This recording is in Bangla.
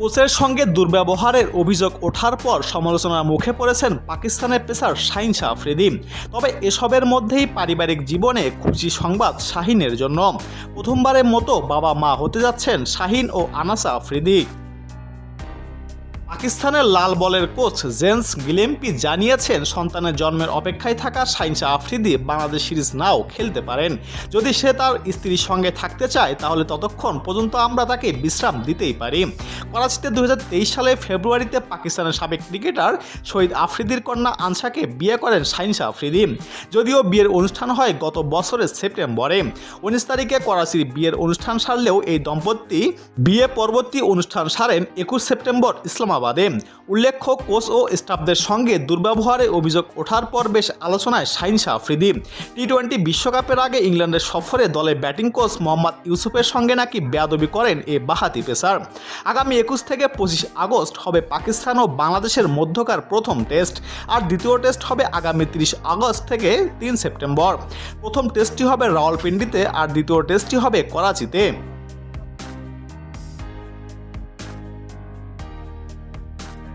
কোচের সঙ্গে দুর্ব্যবহারের অভিযোগ ওঠার পর সমালোচনার মুখে পড়েছেন পাকিস্তানের পেসার শাহিন শাহ আফ্রিদি। তবে এসবের মধ্যেই পারিবারিক জীবনে খুশি সংবাদ শাহিনের জন্য। প্রথমবারের মতো বাবা মা হতে যাচ্ছেন শাহিন ও আনাসা আফ্রিদি। পাকিস্তানের লাল বলের কোচ জেন্স গিলেম্পি জানিয়েছেন, সন্তানের জন্মের অপেক্ষায় থাকা শাহিনশা আফ্রিদি বাংলাদেশ সিরিজ নাও খেলতে পারেন। যদি সে তার স্ত্রীর সঙ্গে থাকতে চায়, তাহলে ততক্ষণ পর্যন্ত আমরা তাকে বিশ্রাম দিতেই পারি। করাচিতে দু হাজার তেইশ সালে ফেব্রুয়ারিতে পাকিস্তানের সাবেক ক্রিকেটার শহীদ আফ্রিদির কন্যা আনসাকে বিয়ে করেন শাহিনশা আফ্রিদি। যদিও বিয়ের অনুষ্ঠান হয় গত বছরের সেপ্টেম্বরে। উনিশ তারিখে করাচির বিয়ের অনুষ্ঠান সারলেও এই দম্পতি বিয়ে পরবর্তী অনুষ্ঠান সারেন একুশ সেপ্টেম্বর ইসলামাবাদে। উল্লেখ্য, কোচ ও স্টাফদের সঙ্গে দুর্ব্যবহারে অভিযোগ ওঠার পর বেশ আলোচনায় শাহ আফ্রিদি। টি টোয়েন্টি বিশ্বকাপের আগে ইংল্যান্ডের সফরে দলের ব্যাটিং কোচ মোহাম্মদ ইউসুফের সঙ্গে নাকি বেয়াদবি করেন এ বাহাতি পেসার। আগামী একুশ থেকে পঁচিশ আগস্ট হবে পাকিস্তান ও বাংলাদেশের মধ্যকার প্রথম টেস্ট, আর দ্বিতীয় টেস্ট হবে আগামী তিরিশ আগস্ট থেকে তিন সেপ্টেম্বর। প্রথম টেস্টটি হবে রাওয়ালপিন্ডিতে, আর দ্বিতীয় টেস্টটি হবে করাচিতে।